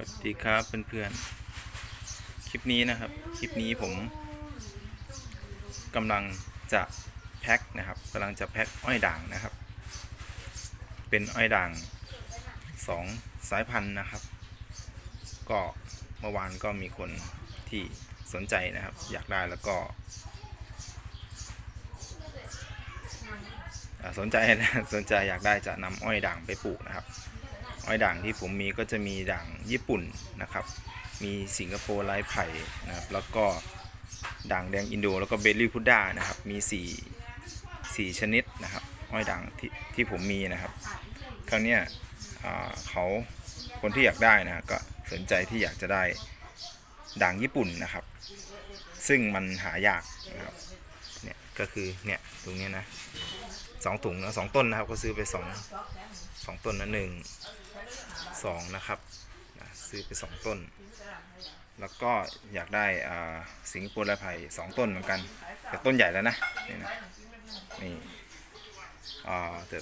วัสดีครับเพื่อนๆ คลิปนี้นะครับ คลิปนี้ผมกำลังจะแพ็คนะครับกำลังจะแพ็คอ้อยด่างนะครับ เป็นอ้อยด่างสองสายพันธุ์นะครับ ก็เมื่อวานก็มีคนที่สนใจนะครับ อยากได้แล้วก็ สนใจนะสนใจอยากได้จะนำอ้อยด่างไปปลูกนะครับ อ้อยด่างที่ผมมีก็จะมีด่างญี่ปุ่นนะครับ มีสิงคโปร์ลายไผ่นะครับ แล้วก็ด่างแดงอินโด แล้วก็เบลลี่พุดด้านะครับ มี4 4ชนิดนะครับ อ้อยด่างที่ที่ผมมีนะครับ ครั้งเนี้ยเขาคนที่อยากได้นะก็สนใจที่อยากจะได้ด่างญี่ปุ่นนะครับ ซึ่งมันหายากนะครับ เนี่ยก็คือเนี่ยตรงนี้นะสองถุงนะสองต้นนะครับก็ซื้อไปสองสองต้นนะหนึ่ง สองนะครับซื้อไปสองต้น แล้วก็อยากได้สิงคโปร์ลายไผ่สองต้นเหมือนกัน แต่ต้นใหญ่แล้วนะนี่นะนี่อ่าแต่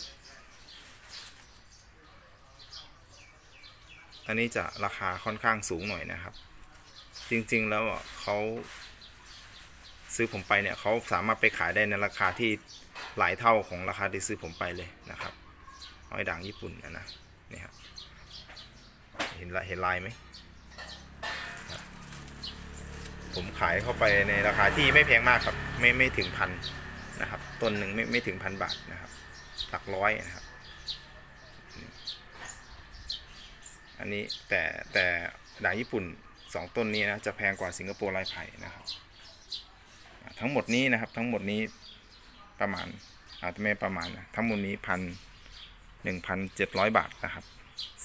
อันนี้จะราคาค่อนข้างสูงหน่อยนะครับ จริงๆแล้วเขาซื้อผมไปเนี่ยเขาสามารถไปขายได้ในราคาที่หลายเท่าของราคาที่ซื้อผมไปเลยนะครับอ้อยด่างญี่ปุ่นนะนะ นี่ครับเห็นเห็นลายไหมผมขายเข้าไปในราคาที่ไม่แพงมากครับ ไม่ไม่ถึงพันนะครับต้นหนึ่งไม่ไม่ถึงพันบาทนะครับ หลักร้อยนะครับ อันนี้แต่แต่ด่างญี่ปุ่นสองต้นนี้นะจะแพงกว่าสิงคโปร์ลายไผ่นะครับ ทั้งหมดนี้นะครับทั้งหมดนี้ประมาณอาจจะไม่ประมาณนะทั้งหมดนี้พัน หนึ่งพันเจ็ดร้อยบาทนะครับ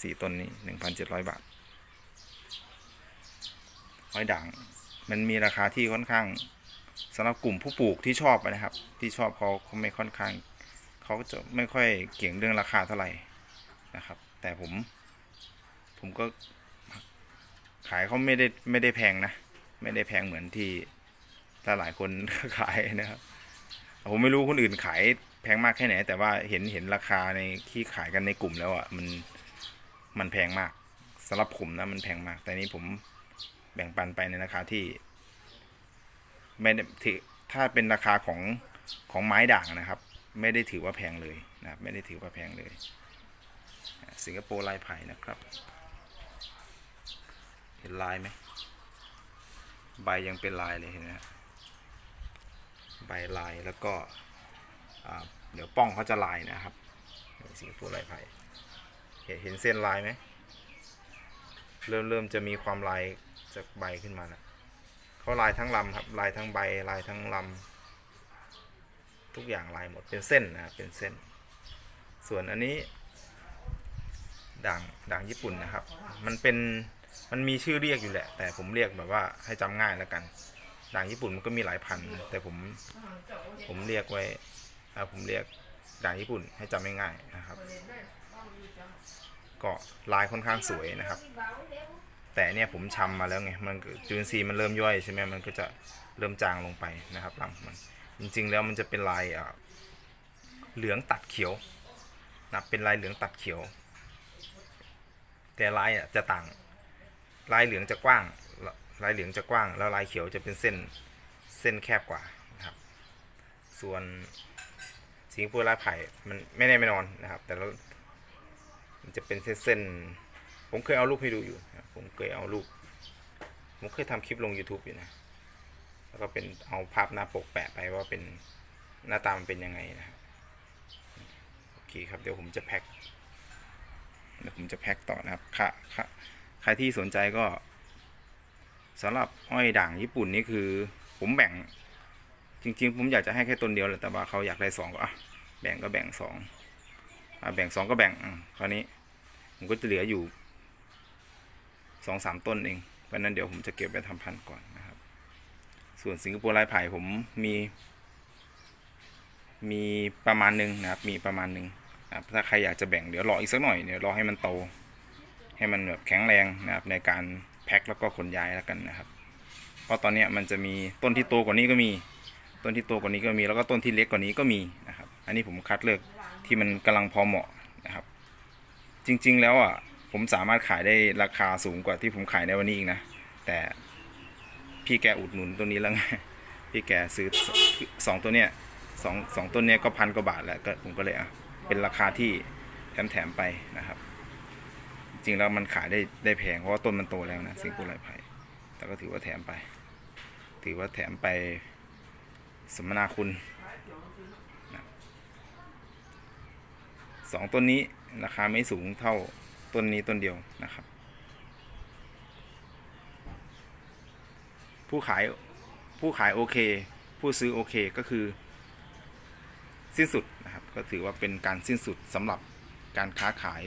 สี่ต้นนี้หนึ่งพันเจ็ดร้อยบาทหอยด่าง มันมีราคาที่ค่อนข้างสำหรับกลุ่มผู้ปลูกที่ชอบนะครับ ที่ชอบเขาเขาไม่ค่อนข้างเขาจะไม่ค่อยเก่งเรื่องราคาเท่าไหร่นะครับ แต่ผม ผมก็ขายเขาไม่ได้ไม่ได้แพงนะ ไม่ได้แพงเหมือนที่ถ้าหลายคนขายนะครับ ผมไม่รู้คนอื่นขาย แพงมากแค่ไหน แต่ว่าเห็นเห็นราคาในที่ขายกันในกลุ่มแล้วอะมันมันแพงมากสำหรับผมนะมันแพงมาก แต่นี้ผมแบ่งปันไปในราคาที่ไม่ได้ถือถ้าเป็นราคาของของไม้ด่างนะครับ ไม่ได้ถือว่าแพงเลยนะครับ ไม่ได้ถือว่าแพงเลย สิงคโปร์ลายไผ่นะครับ เห็นลายไหมใบยังเป็นลายเลยเห็นไหมใบลายแล้วก็ เดี๋ยวป้องเขาจะลายนะครับสิงคโปร์ลายไผ่เห็นเส้นลายไหมเริ่มเริ่มจะมีความลายจากใบขึ้นมาแล้วเขาลายทั้งลำครับลายทั้งใบลายทั้งลำทุกอย่างลายหมดเป็นเส้นนะเป็นเส้น ส่วนอันนี้ด่างด่างญี่ปุ่นนะครับ มันเป็นมันมีชื่อเรียกอยู่แหละ แต่ผมเรียกแบบว่าให้จำง่ายแล้วกัน ด่างญี่ปุ่นมันก็มีหลายพันธุ์แต่ผมผมเรียกไว้อ่า ผมเรียกด่างญี่ปุ่นให้จำง่ายๆนะครับ ก็ลายค่อนข้างสวยนะครับ แต่เนี่ยผมชำมาแล้วไง มันจุลินทรีย์มันเริ่มย่อยใช่ไหมมันก็จะเริ่มจางลงไปนะครับหลังมัน จริงๆแล้วมันจะเป็นลายอ่าเหลืองตัดเขียวนะเป็นลายเหลืองตัดเขียว แต่ลายอะจะต่าง ลายเหลืองจะกว้าง ลายเหลืองจะกว้าง แล้วลายเขียวจะเป็นเส้น เส้นแคบกว่านะครับ ส่วน สิงคโปร์ลายไผ่มันไม่แน่ไม่นอนนะครับ แต่แล้วมันจะเป็นเส้นๆผมเคยเอารูปให้ดูอยู่ผมเคยเอารูปผมเคยทำคลิปลง YouTube อยู่นะแล้วก็เป็นเอาภาพหน้าปกแปะไปว่าเป็นหน้าตามันเป็นยังไงนะครับโอเคครับเดี๋ยวผมจะแพ็คเดี๋ยวผมจะแพ็คต่อนะครับค่ะค่ะใครที่สนใจก็สำหรับอ้อยด่างญี่ปุ่นนี่คือ ผมแบ่ง จริงๆ ผมอยากจะให้แค่ต้นเดียวแหละแต่ว่าเขาอยากได้สองก็อะแบ่งก็แบ่งสองอะแบ่งสองก็แบ่งคราวนี้ผมก็จะเหลืออยู่สองสามต้นเองเพราะนั้นเดี๋ยวผมจะเก็บไว้ทำพันธุ์ก่อนนะครับ ส่วนสิงคโปร์ลายไผ่ผมมี มีประมาณหนึ่งนะครับ มีประมาณหนึ่งนะครับถ้าใครอยากจะแบ่งเดี๋ยวรออีกสักหน่อยเดี๋ยวรอให้มันโต ให้มันแบบแข็งแรงนะครับในการแพ็คแล้วก็ขนย้ายแล้วกันนะครับ เพราะตอนนี้มันจะมีต้นที่โตกว่านี้ก็มี ต้นที่โตกว่านี้ก็มีแล้วก็ต้นที่เล็กกว่านี้ก็มีนะครับ อันนี้ผมคัดเลือกที่มันกำลังพอเหมาะนะครับ จริงๆแล้วอะผมสามารถขายได้ราคาสูงกว่าที่ผมขายในวันนี้อีกนะ แต่พี่แกอุดหนุนตัวนี้แล้วไงพี่แกซื้อสองตัวเนี้ยสองสองต้นเนี้ยก็พันกว่าบาทแล้วก็ผมก็เลยอะเป็นราคาที่แถมๆไปนะครับ จริงแล้วมันขายได้ได้แพงเพราะว่าต้นมันโตแล้วนะสิงห์โปรไลไผ่แต่ก็ถือว่าแถมไป ถือว่าแถมไป สมนาคุณนะสองต้นนี้ราคาไม่สูงเท่าต้นนี้ต้นเดียวนะครับ ผู้ขายผู้ขายโอเค ผู้ซื้อโอเคก็คือ สิ้นสุดนะครับ ก็ถือว่าเป็นการสิ้นสุดสำหรับการค้าขาย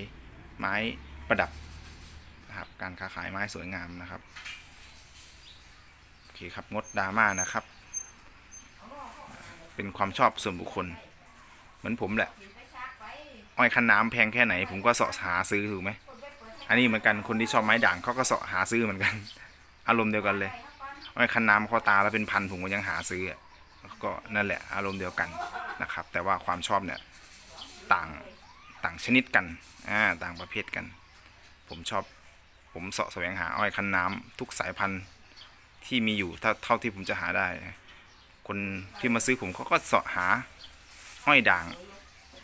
ไม้ประดับนะครับการค้าขายไม้สวยงามนะครับโอเคครับงดดราม่านะครับ เป็นความชอบส่วนบุคคล เหมือนผมแหละ อ้อยคันน้ำแพงแค่ไหน ผมก็เสาะหาซื้อถูกไหมอันนี้เหมือนกันคนที่ชอบไม้ด่างเขาก็เสาะหาซื้อเหมือนกัน อารมณ์เดียวกันเลยอ้อยคันน้ำเขาตาแล้วเป็นพันผมก็ยังหาซื้อก็นั่นแหละ อารมณ์เดียวกันนะครับ แต่ว่าความชอบเนี่ยต่างต่างชนิดกันอ่าต่างประเภทกัน ผมชอบผมเสาะแสวงหาอ้อยคันน้ำทุกสายพันธุ์ที่มีอยู่เท่าเท่าที่ผมจะหาได้ คนที่มาซื้อผมเขาก็เสาะหาห้อยด่าง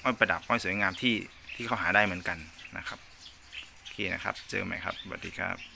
ห้อยประดับห้อยสวยงามที่ที่เขาหาได้เหมือนกันนะครับโอเคนะครับ เจอไหมครับสวัสดีครับ